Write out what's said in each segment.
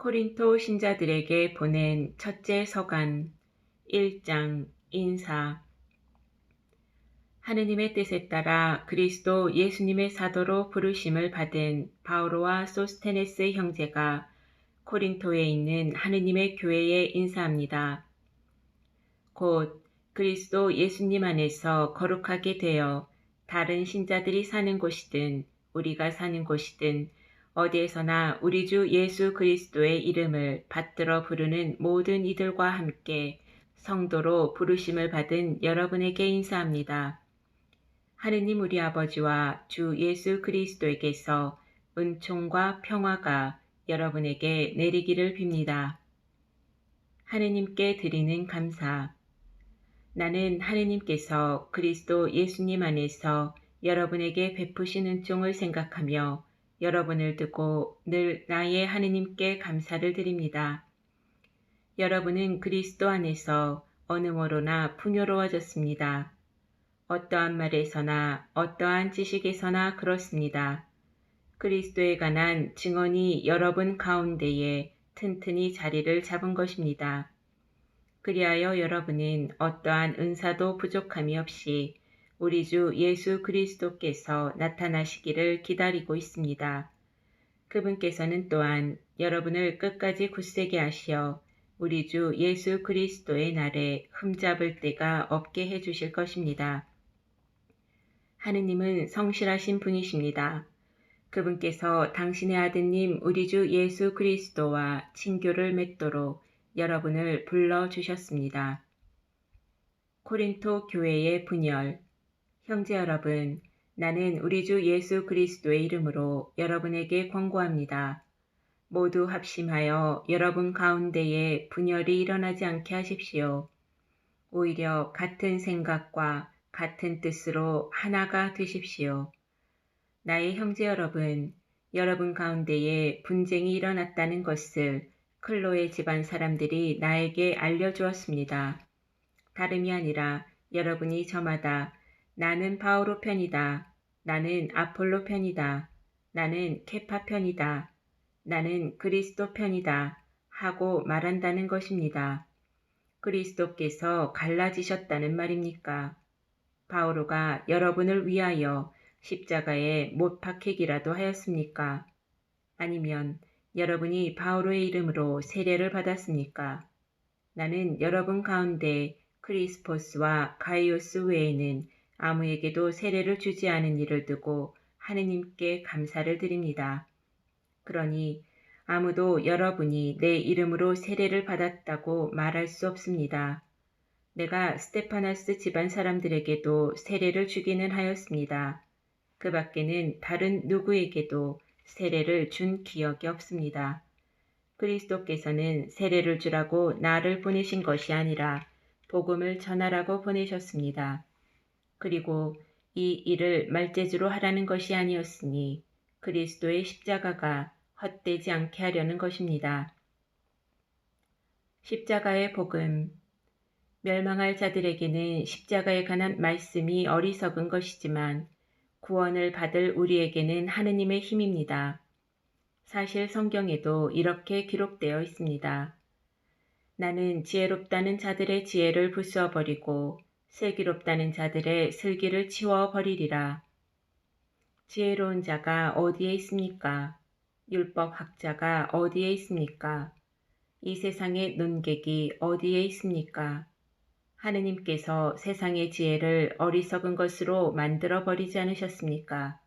코린토 신자들에게 보낸 첫째 서간 1장 인사 하느님의 뜻에 따라 그리스도 예수님의 사도로 부르심을 받은 바오로와 소스테네스 형제가 코린토에 있는 하느님의 교회에 인사합니다. 곧 그리스도 예수님 안에서 거룩하게 되어 다른 신자들이 사는 곳이든 우리가 사는 곳이든 어디에서나 우리 주 예수 그리스도의 이름을 받들어 부르는 모든 이들과 함께 성도로 부르심을 받은 여러분에게 인사합니다. 하느님 우리 아버지와 주 예수 그리스도에게서 은총과 평화가 여러분에게 내리기를 빕니다. 하느님께 드리는 감사. 나는 하느님께서 그리스도 예수님 안에서 여러분에게 베푸신 은총을 생각하며 여러분을 두고 늘 나의 하느님께 감사를 드립니다. 여러분은 그리스도 안에서 어느 모로나 풍요로워졌습니다. 어떠한 말에서나 어떠한 지식에서나 그렇습니다. 그리스도에 관한 증언이 여러분 가운데에 튼튼히 자리를 잡은 것입니다. 그리하여 여러분은 어떠한 은사도 부족함이 없이 우리 주 예수 그리스도께서 나타나시기를 기다리고 있습니다. 그분께서는 또한 여러분을 끝까지 굳세게 하시어 우리 주 예수 그리스도의 날에 흠잡을 때가 없게 해주실 것입니다. 하느님은 성실하신 분이십니다. 그분께서 당신의 아드님 우리 주 예수 그리스도와 친교를 맺도록 여러분을 불러주셨습니다. 코린토 교회의 분열 형제 여러분, 나는 우리 주 예수 그리스도의 이름으로 여러분에게 권고합니다. 모두 합심하여 여러분 가운데에 분열이 일어나지 않게 하십시오. 오히려 같은 생각과 같은 뜻으로 하나가 되십시오. 나의 형제 여러분, 여러분 가운데에 분쟁이 일어났다는 것을 클로의 집안 사람들이 나에게 알려주었습니다. 다름이 아니라 여러분이 저마다 나는 바오로 편이다. 나는 아폴로 편이다. 나는 케파 편이다. 나는 그리스도 편이다. 하고 말한다는 것입니다. 그리스도께서 갈라지셨다는 말입니까? 바오로가 여러분을 위하여 십자가에 못 박히기라도 하였습니까? 아니면 여러분이 바오로의 이름으로 세례를 받았습니까? 나는 여러분 가운데 크리스포스와 가이오스 외에는 아무에게도 세례를 주지 않은 일을 두고 하느님께 감사를 드립니다. 그러니 아무도 여러분이 내 이름으로 세례를 받았다고 말할 수 없습니다. 내가 스테파나스 집안 사람들에게도 세례를 주기는 하였습니다. 그 밖에는 다른 누구에게도 세례를 준 기억이 없습니다. 그리스도께서는 세례를 주라고 나를 보내신 것이 아니라 복음을 전하라고 보내셨습니다. 그리고 이 일을 말재주로 하라는 것이 아니었으니 그리스도의 십자가가 헛되지 않게 하려는 것입니다. 십자가의 복음 멸망할 자들에게는 십자가에 관한 말씀이 어리석은 것이지만 구원을 받을 우리에게는 하느님의 힘입니다. 사실 성경에도 이렇게 기록되어 있습니다. 나는 지혜롭다는 자들의 지혜를 부수어버리고 슬기롭다는 자들의 슬기를 치워버리리라. 지혜로운 자가 어디에 있습니까? 율법 학자가 어디에 있습니까? 이 세상의 논객이 어디에 있습니까? 하느님께서 세상의 지혜를 어리석은 것으로 만들어 버리지 않으셨습니까?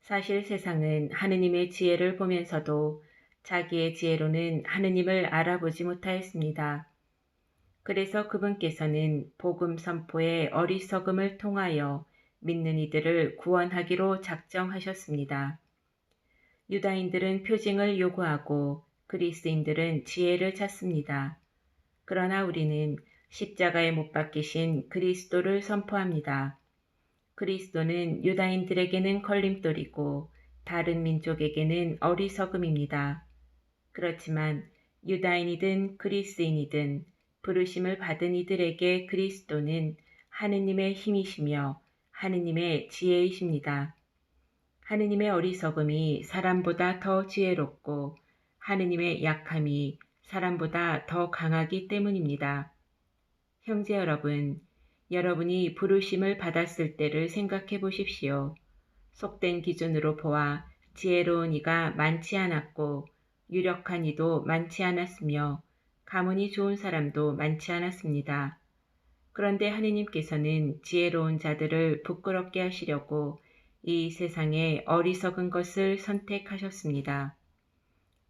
사실 세상은 하느님의 지혜를 보면서도 자기의 지혜로는 하느님을 알아보지 못하였습니다. 그래서 그분께서는 복음 선포의 어리석음을 통하여 믿는 이들을 구원하기로 작정하셨습니다. 유다인들은 표징을 요구하고 그리스인들은 지혜를 찾습니다. 그러나 우리는 십자가에 못 박히신 그리스도를 선포합니다. 그리스도는 유다인들에게는 걸림돌이고 다른 민족에게는 어리석음입니다. 그렇지만 유다인이든 그리스인이든 부르심을 받은 이들에게 그리스도는 하느님의 힘이시며 하느님의 지혜이십니다. 하느님의 어리석음이 사람보다 더 지혜롭고 하느님의 약함이 사람보다 더 강하기 때문입니다. 형제 여러분, 여러분이 부르심을 받았을 때를 생각해 보십시오. 속된 기준으로 보아 지혜로운 이가 많지 않았고 유력한 이도 많지 않았으며 가문이 좋은 사람도 많지 않았습니다. 그런데 하느님께서는 지혜로운 자들을 부끄럽게 하시려고 이 세상에 어리석은 것을 선택하셨습니다.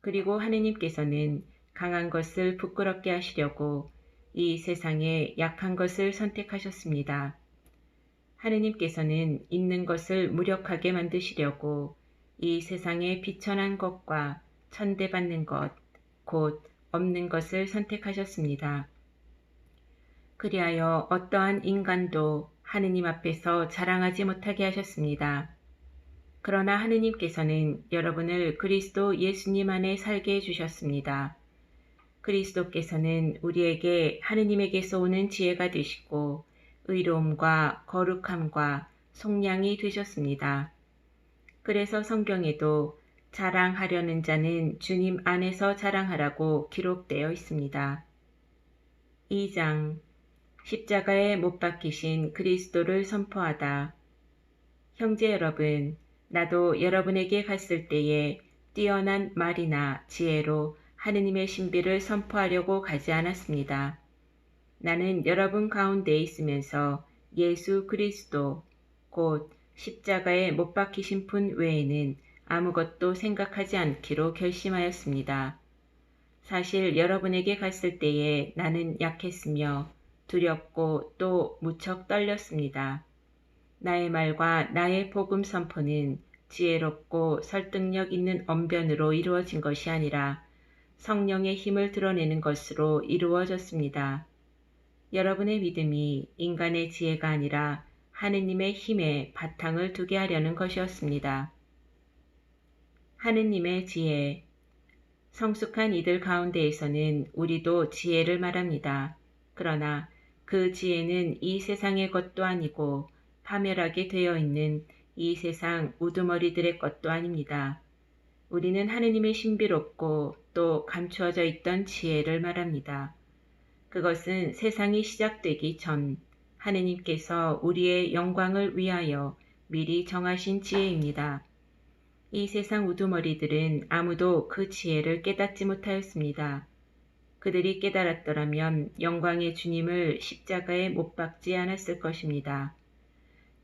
그리고 하느님께서는 강한 것을 부끄럽게 하시려고 이 세상에 약한 것을 선택하셨습니다. 하느님께서는 있는 것을 무력하게 만드시려고 이 세상에 비천한 것과 천대받는 것, 곧 없는 것을 선택하셨습니다. 그리하여 어떠한 인간도 하느님 앞에서 자랑하지 못하게 하셨습니다. 그러나 하느님께서는 여러분을 그리스도 예수님 안에 살게 해주셨습니다. 그리스도께서는 우리에게 하느님에게서 오는 지혜가 되시고 의로움과 거룩함과 속량이 되셨습니다. 그래서 성경에도 자랑하려는 자는 주님 안에서 자랑하라고 기록되어 있습니다. 2장 십자가에 못 박히신 그리스도를 선포하다. 형제 여러분, 나도 여러분에게 갔을 때에 뛰어난 말이나 지혜로 하느님의 신비를 선포하려고 가지 않았습니다. 나는 여러분 가운데 있으면서 예수 그리스도, 곧 십자가에 못 박히신 분 외에는 아무것도 생각하지 않기로 결심하였습니다. 사실 여러분에게 갔을 때에 나는 약했으며 두렵고 또 무척 떨렸습니다. 나의 말과 나의 복음 선포는 지혜롭고 설득력 있는 언변으로 이루어진 것이 아니라 성령의 힘을 드러내는 것으로 이루어졌습니다. 여러분의 믿음이 인간의 지혜가 아니라 하느님의 힘에 바탕을 두게 하려는 것이었습니다. 하느님의 지혜 성숙한 이들 가운데에서는 우리도 지혜를 말합니다. 그러나 그 지혜는 이 세상의 것도 아니고 파멸하게 되어 있는 이 세상 우두머리들의 것도 아닙니다. 우리는 하느님의 신비롭고 또 감추어져 있던 지혜를 말합니다. 그것은 세상이 시작되기 전 하느님께서 우리의 영광을 위하여 미리 정하신 지혜입니다. 이 세상 우두머리들은 아무도 그 지혜를 깨닫지 못하였습니다. 그들이 깨달았더라면 영광의 주님을 십자가에 못 박지 않았을 것입니다.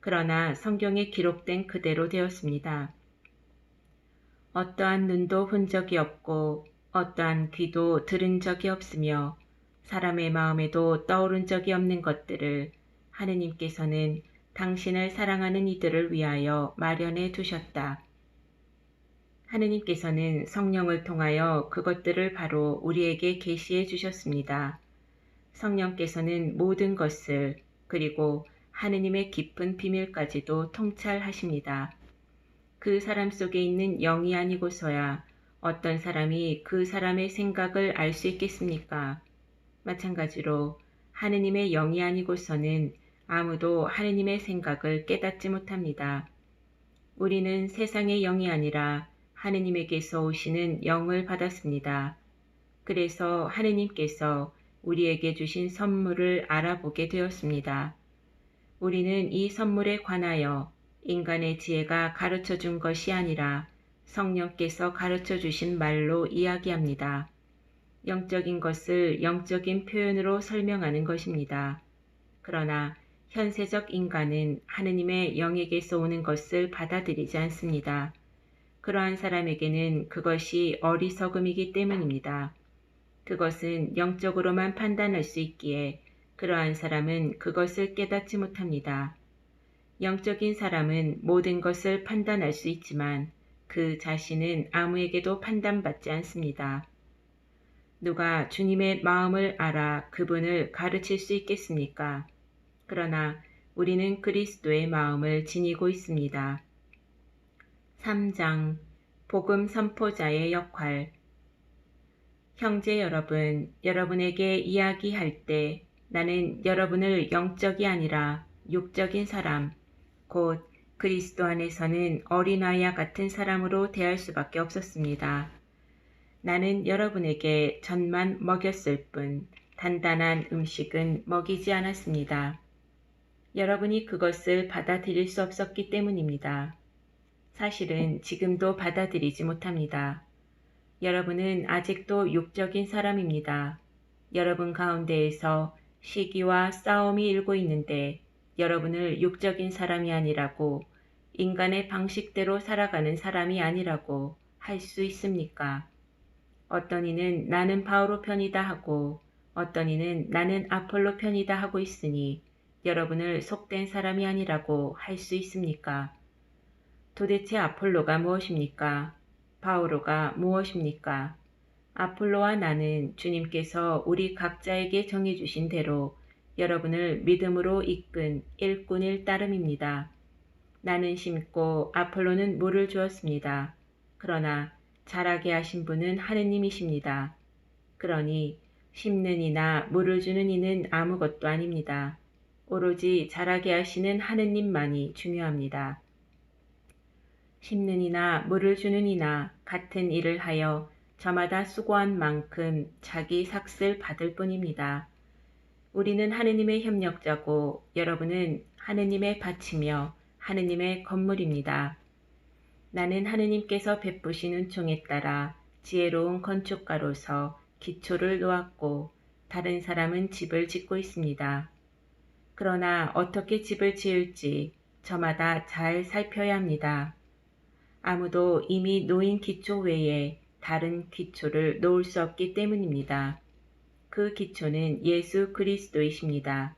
그러나 성경에 기록된 그대로 되었습니다. 어떠한 눈도 본 적이 없고 어떠한 귀도 들은 적이 없으며 사람의 마음에도 떠오른 적이 없는 것들을 하느님께서는 당신을 사랑하는 이들을 위하여 마련해 두셨다. 하느님께서는 성령을 통하여 그것들을 바로 우리에게 계시해 주셨습니다. 성령께서는 모든 것을 그리고 하느님의 깊은 비밀까지도 통찰하십니다. 그 사람 속에 있는 영이 아니고서야 어떤 사람이 그 사람의 생각을 알 수 있겠습니까? 마찬가지로 하느님의 영이 아니고서는 아무도 하느님의 생각을 깨닫지 못합니다. 우리는 세상의 영이 아니라 하느님에게서 오시는 영을 받았습니다. 그래서 하느님께서 우리에게 주신 선물을 알아보게 되었습니다. 우리는 이 선물에 관하여 인간의 지혜가 가르쳐 준 것이 아니라 성령께서 가르쳐 주신 말로 이야기합니다. 영적인 것을 영적인 표현으로 설명하는 것입니다. 그러나 현세적 인간은 하느님의 영에게서 오는 것을 받아들이지 않습니다. 그러한 사람에게는 그것이 어리석음이기 때문입니다. 그것은 영적으로만 판단할 수 있기에 그러한 사람은 그것을 깨닫지 못합니다. 영적인 사람은 모든 것을 판단할 수 있지만 그 자신은 아무에게도 판단받지 않습니다. 누가 주님의 마음을 알아 그분을 가르칠 수 있겠습니까? 그러나 우리는 그리스도의 마음을 지니고 있습니다. 3장 복음 선포자의 역할 형제 여러분, 여러분에게 이야기할 때 나는 여러분을 영적이 아니라 육적인 사람, 곧 그리스도 안에서는 어린아이와 같은 사람으로 대할 수밖에 없었습니다. 나는 여러분에게 전만 먹였을 뿐 단단한 음식은 먹이지 않았습니다. 여러분이 그것을 받아들일 수 없었기 때문입니다. 사실은 지금도 받아들이지 못합니다. 여러분은 아직도 육적인 사람입니다. 여러분 가운데에서 시기와 싸움이 일고 있는데 여러분을 육적인 사람이 아니라고 인간의 방식대로 살아가는 사람이 아니라고 할 수 있습니까? 어떤 이는 나는 바오로 편이다 하고 어떤 이는 나는 아폴로 편이다 하고 있으니 여러분을 속된 사람이 아니라고 할 수 있습니까? 도대체 아폴로가 무엇입니까? 바오로가 무엇입니까? 아폴로와 나는 주님께서 우리 각자에게 정해주신 대로 여러분을 믿음으로 이끈 일꾼일 따름입니다. 나는 심고 아폴로는 물을 주었습니다. 그러나 자라게 하신 분은 하느님이십니다. 그러니 심는 이나 물을 주는 이는 아무것도 아닙니다. 오로지 자라게 하시는 하느님만이 중요합니다. 심는 이나 물을 주는 이나 같은 일을 하여 저마다 수고한 만큼 자기 삭슬 받을 뿐입니다. 우리는 하느님의 협력자고 여러분은 하느님의 밭이며 하느님의 건물입니다. 나는 하느님께서 베푸신 은총에 따라 지혜로운 건축가로서 기초를 놓았고 다른 사람은 집을 짓고 있습니다. 그러나 어떻게 집을 지을지 저마다 잘 살펴야 합니다. 아무도 이미 놓인 기초 외에 다른 기초를 놓을 수 없기 때문입니다. 그 기초는 예수 그리스도이십니다.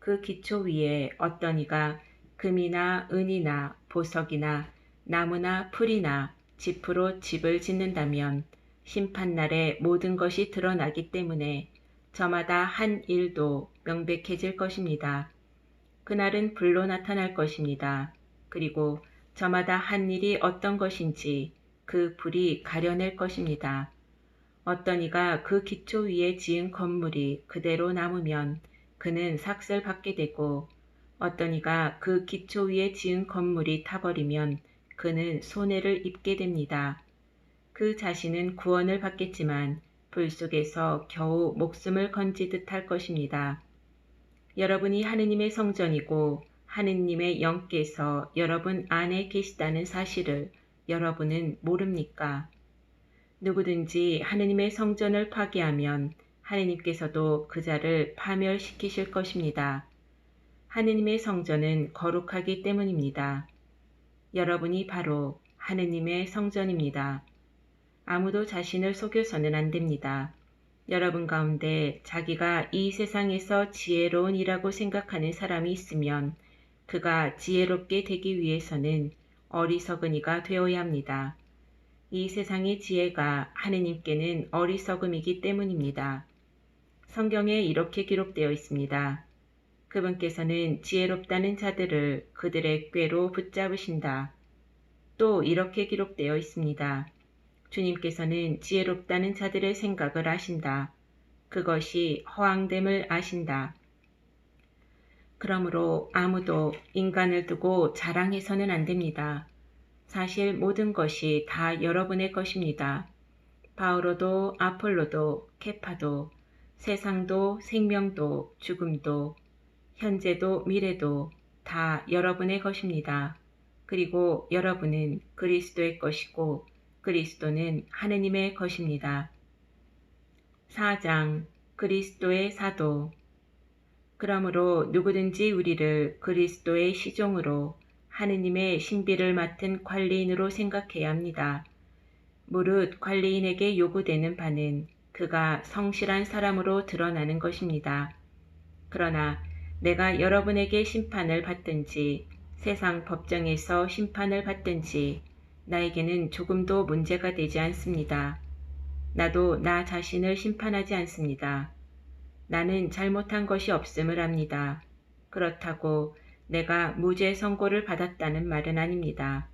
그 기초 위에 어떤 이가 금이나 은이나 보석이나 나무나 풀이나 짚으로 집을 짓는다면 심판날에 모든 것이 드러나기 때문에 저마다 한 일도 명백해질 것입니다. 그날은 불로 나타날 것입니다. 그리고 저마다 한 일이 어떤 것인지 그 불이 가려낼 것입니다. 어떤 이가 그 기초 위에 지은 건물이 그대로 남으면 그는 삭슬 받게 되고 어떤 이가 그 기초 위에 지은 건물이 타버리면 그는 손해를 입게 됩니다. 그 자신은 구원을 받겠지만 불 속에서 겨우 목숨을 건지듯 할 것입니다. 여러분이 하느님의 성전이고 하느님의 영께서 여러분 안에 계시다는 사실을 여러분은 모릅니까? 누구든지 하느님의 성전을 파괴하면 하느님께서도 그 자를 파멸시키실 것입니다. 하느님의 성전은 거룩하기 때문입니다. 여러분이 바로 하느님의 성전입니다. 아무도 자신을 속여서는 안 됩니다. 여러분 가운데 자기가 이 세상에서 지혜로운 이라고 생각하는 사람이 있으면 그가 지혜롭게 되기 위해서는 어리석은 이가 되어야 합니다. 이 세상의 지혜가 하느님께는 어리석음이기 때문입니다. 성경에 이렇게 기록되어 있습니다. 그분께서는 지혜롭다는 자들을 그들의 꾀로 붙잡으신다. 또 이렇게 기록되어 있습니다. 주님께서는 지혜롭다는 자들의 생각을 아신다. 그것이 허황됨을 아신다. 그러므로 아무도 인간을 두고 자랑해서는 안 됩니다. 사실 모든 것이 다 여러분의 것입니다. 바오로도 아폴로도 케파도 세상도 생명도 죽음도 현재도 미래도 다 여러분의 것입니다. 그리고 여러분은 그리스도의 것이고 그리스도는 하느님의 것입니다. 4장 그리스도의 사도 그러므로 누구든지 우리를 그리스도의 시종으로 하느님의 신비를 맡은 관리인으로 생각해야 합니다. 무릇 관리인에게 요구되는 바는 그가 성실한 사람으로 드러나는 것입니다. 그러나 내가 여러분에게 심판을 받든지 세상 법정에서 심판을 받든지 나에게는 조금도 문제가 되지 않습니다. 나도 나 자신을 심판하지 않습니다. 나는 잘못한 것이 없음을 압니다. 그렇다고 내가 무죄 선고를 받았다는 말은 아닙니다.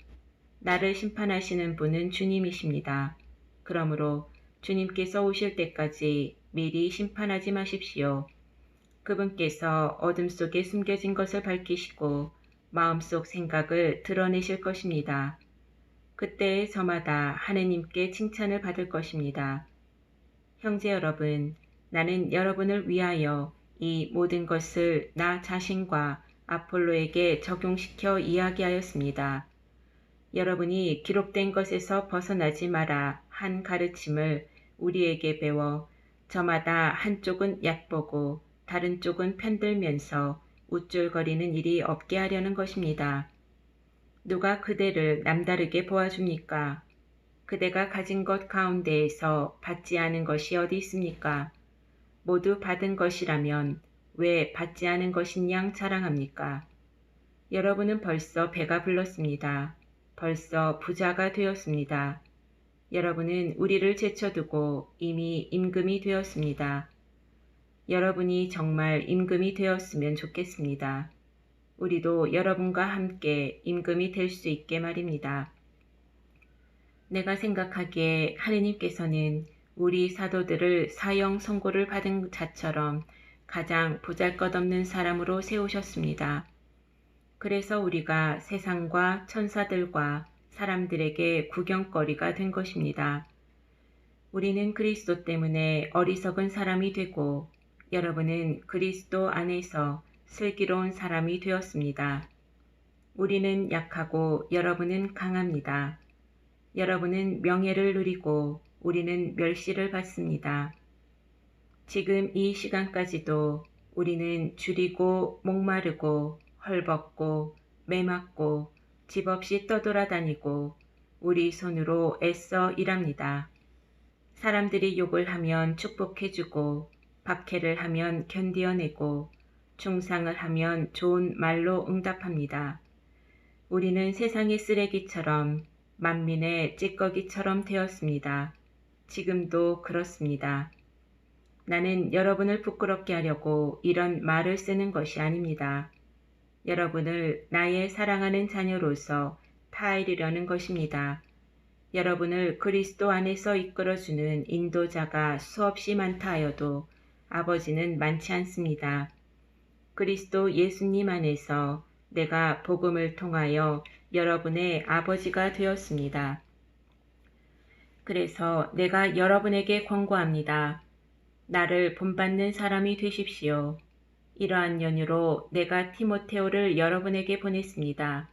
나를 심판하시는 분은 주님이십니다. 그러므로 주님께서 오실 때까지 미리 심판하지 마십시오. 그분께서 어둠 속에 숨겨진 것을 밝히시고 마음속 생각을 드러내실 것입니다. 그때에 저마다 하느님께 칭찬을 받을 것입니다. 형제 여러분, 나는 여러분을 위하여 이 모든 것을 나 자신과 아폴로에게 적용시켜 이야기하였습니다. 여러분이 기록된 것에서 벗어나지 마라 한 가르침을 우리에게 배워 저마다 한쪽은 얕보고 다른 쪽은 편들면서 우쭐거리는 일이 없게 하려는 것입니다. 누가 그대를 남다르게 보아줍니까? 그대가 가진 것 가운데에서 받지 않은 것이 어디 있습니까? 모두 받은 것이라면 왜 받지 않은 것인 양 자랑합니까? 여러분은 벌써 배가 불렀습니다. 벌써 부자가 되었습니다. 여러분은 우리를 제쳐두고 이미 임금이 되었습니다. 여러분이 정말 임금이 되었으면 좋겠습니다. 우리도 여러분과 함께 임금이 될 수 있게 말입니다. 내가 생각하기에 하느님께서는 우리 사도들을 사형 선고를 받은 자처럼 가장 보잘것없는 사람으로 세우셨습니다. 그래서 우리가 세상과 천사들과 사람들에게 구경거리가 된 것입니다. 우리는 그리스도 때문에 어리석은 사람이 되고 여러분은 그리스도 안에서 슬기로운 사람이 되었습니다. 우리는 약하고 여러분은 강합니다. 여러분은 명예를 누리고 우리는 멸시를 받습니다. 지금 이 시간까지도 우리는 줄이고 목마르고 헐벗고 매맞고 집 없이 떠돌아다니고 우리 손으로 애써 일합니다. 사람들이 욕을 하면 축복해주고 박해를 하면 견디어내고 중상을 하면 좋은 말로 응답합니다. 우리는 세상의 쓰레기처럼 만민의 찌꺼기처럼 되었습니다. 지금도 그렇습니다. 나는 여러분을 부끄럽게 하려고 이런 말을 쓰는 것이 아닙니다. 여러분을 나의 사랑하는 자녀로서 타이르려는 것입니다. 여러분을 그리스도 안에서 이끌어주는 인도자가 수없이 많다 하여도 아버지는 많지 않습니다. 그리스도 예수님 안에서 내가 복음을 통하여 여러분의 아버지가 되었습니다. 그래서 내가 여러분에게 권고합니다. 나를 본받는 사람이 되십시오. 이러한 연유로 내가 티모테오를 여러분에게 보냈습니다.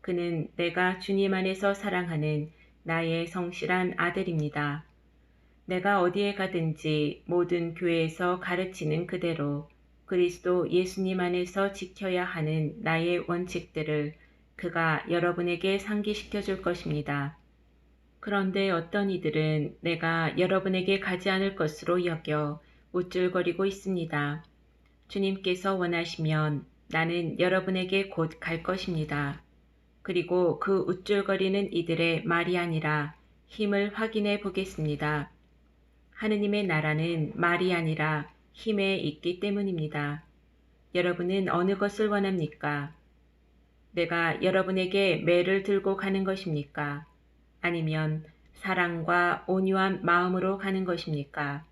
그는 내가 주님 안에서 사랑하는 나의 성실한 아들입니다. 내가 어디에 가든지 모든 교회에서 가르치는 그대로 그리스도 예수님 안에서 지켜야 하는 나의 원칙들을 그가 여러분에게 상기시켜 줄 것입니다. 그런데 어떤 이들은 내가 여러분에게 가지 않을 것으로 여겨 우쭐거리고 있습니다. 주님께서 원하시면 나는 여러분에게 곧 갈 것입니다. 그리고 그 우쭐거리는 이들의 말이 아니라 힘을 확인해 보겠습니다. 하느님의 나라는 말이 아니라 힘에 있기 때문입니다. 여러분은 어느 것을 원합니까? 내가 여러분에게 매를 들고 가는 것입니까? 아니면 사랑과 온유한 마음으로 가는 것입니까?